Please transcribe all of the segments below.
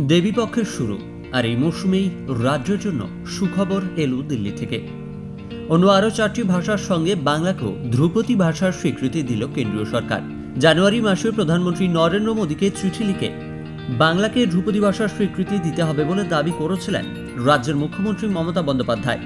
দেবীপক্ষের শুরু আর এই মৌসুমেই রাজ্যের জন্য সুখবর এলো দিল্লি থেকে। অন্য আরও চারটি ভাষার সঙ্গে বাংলাকেও ধ্রুপদী ভাষার স্বীকৃতি দিল কেন্দ্রীয় সরকার। জানুয়ারি মাসে প্রধানমন্ত্রী নরেন্দ্র মোদীকে চিঠি লিখে বাংলাকে ধ্রুপদী ভাষার স্বীকৃতি দিতে হবে বলে দাবি করেছিলেন রাজ্যের মুখ্যমন্ত্রী মমতা বন্দ্যোপাধ্যায়।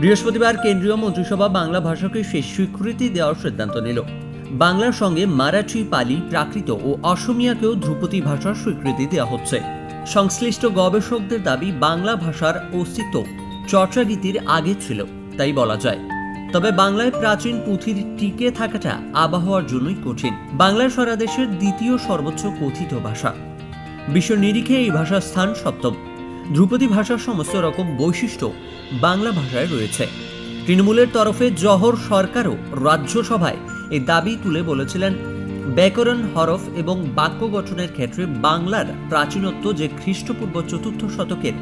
বৃহস্পতিবার কেন্দ্রীয় মন্ত্রিসভা বাংলা ভাষাকে সেই স্বীকৃতি দেওয়ার সিদ্ধান্ত নিল। বাংলার সঙ্গে মারাঠি, পালি, প্রাকৃত ও অসমিয়াকেও ধ্রুপদী ভাষার স্বীকৃতি দেওয়া হচ্ছে। সংশ্লিষ্ট গবেষকদের দাবি বাংলা ভাষার অস্তিত্ব চর্চাগীতির আগে ছিল, তাই বলা যায়। তবে বাংলায় প্রাচীন পুঁথির টিকে থাকাটা আবহাওয়ার জন্যই কঠিন। বাংলা সারা দেশের দ্বিতীয় সর্বোচ্চ কথিত ভাষা। বিশ্ব নিরিখে এই ভাষার স্থান সপ্তম। ধ্রুপদী ভাষার সমস্ত রকম বৈশিষ্ট্য বাংলা ভাষায় রয়েছে। তৃণমূলের তরফে জহর সরকারও রাজ্যসভায় এই দাবি তুলে বলেছিলেন ব্যাকরণ, হরফ এবং বাক্য গঠনের ক্ষেত্রে বাংলার প্রাচীনত্ব যে খ্রিস্টপূর্ব চতুর্থ শতকের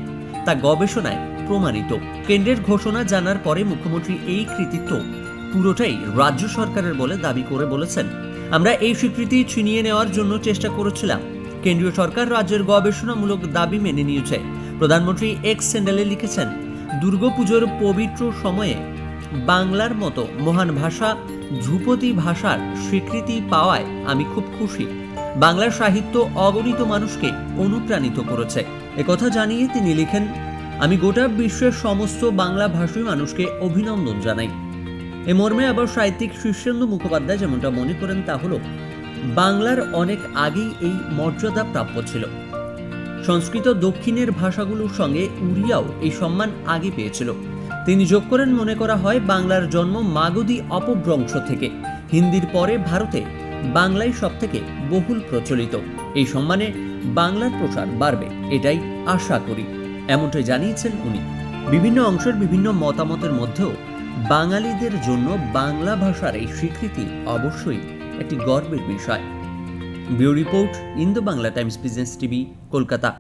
তা গবেষণায় প্রমাণিত। কেন্দ্রের ঘোষণা জানার পরে মুখ্যমন্ত্রী এই কৃতিত্ব পুরোটাই রাজ্য সরকারের বলে দাবি করে বলেছেন। আমরা এই স্বীকৃতি ছিনিয়ে নেওয়ার জন্য চেষ্টা করেছিলাম। কেন্দ্রীয় সরকার রাজ্যের গবেষণামূলক দাবি মেনে নিয়েছে। প্রধানমন্ত্রী এক্স স্যান্ডেলে লিখেছেন, দুর্গাপুজোর পবিত্র সময়ে বাংলার মতো মহান ভাষা ধ্রুপদী ভাষার স্বীকৃতি পাওয়ায় আমি খুব খুশি। বাংলার সাহিত্য অগণিত মানুষকে অনুপ্রাণিত করেছে। একথা জানিয়ে তিনি লিখেন, আমি গোটা বিশ্বের সমস্ত বাংলা ভাষী মানুষকে অভিনন্দন জানাই। এ মর্মে আবার সাহিত্যিক শীর্ষেন্দু মুখোপাধ্যায় যেমনটা মনে করেন, তা হলো, বাংলার অনেক আগেই এই মর্যাদা প্রাপ্য ছিল। সংস্কৃত দক্ষিণের ভাষাগুলোর সঙ্গে উড়িয়াও এই সম্মান আগে পেয়েছিল। তিনি যোগ করেন মনে করা হয় বাংলার জন্ম মাগধী অপভ্রংশ থেকে। হিন্দির পরে ভারতে বাংলাই সব থেকে বহুল প্রচলিত। এই সম্মানে বাংলার প্রসার বাড়বে, এটাই আশা করি, এমনটাই জানিয়েছেন উনি। বিভিন্ন অংশের বিভিন্ন মতামতের মধ্যেও বাঙালিদের জন্য বাংলা ভাষার এই স্বীকৃতি অবশ্যই একটি গর্বের বিষয়। Bureau report Indo Bangla Times Business TV, Kolkata.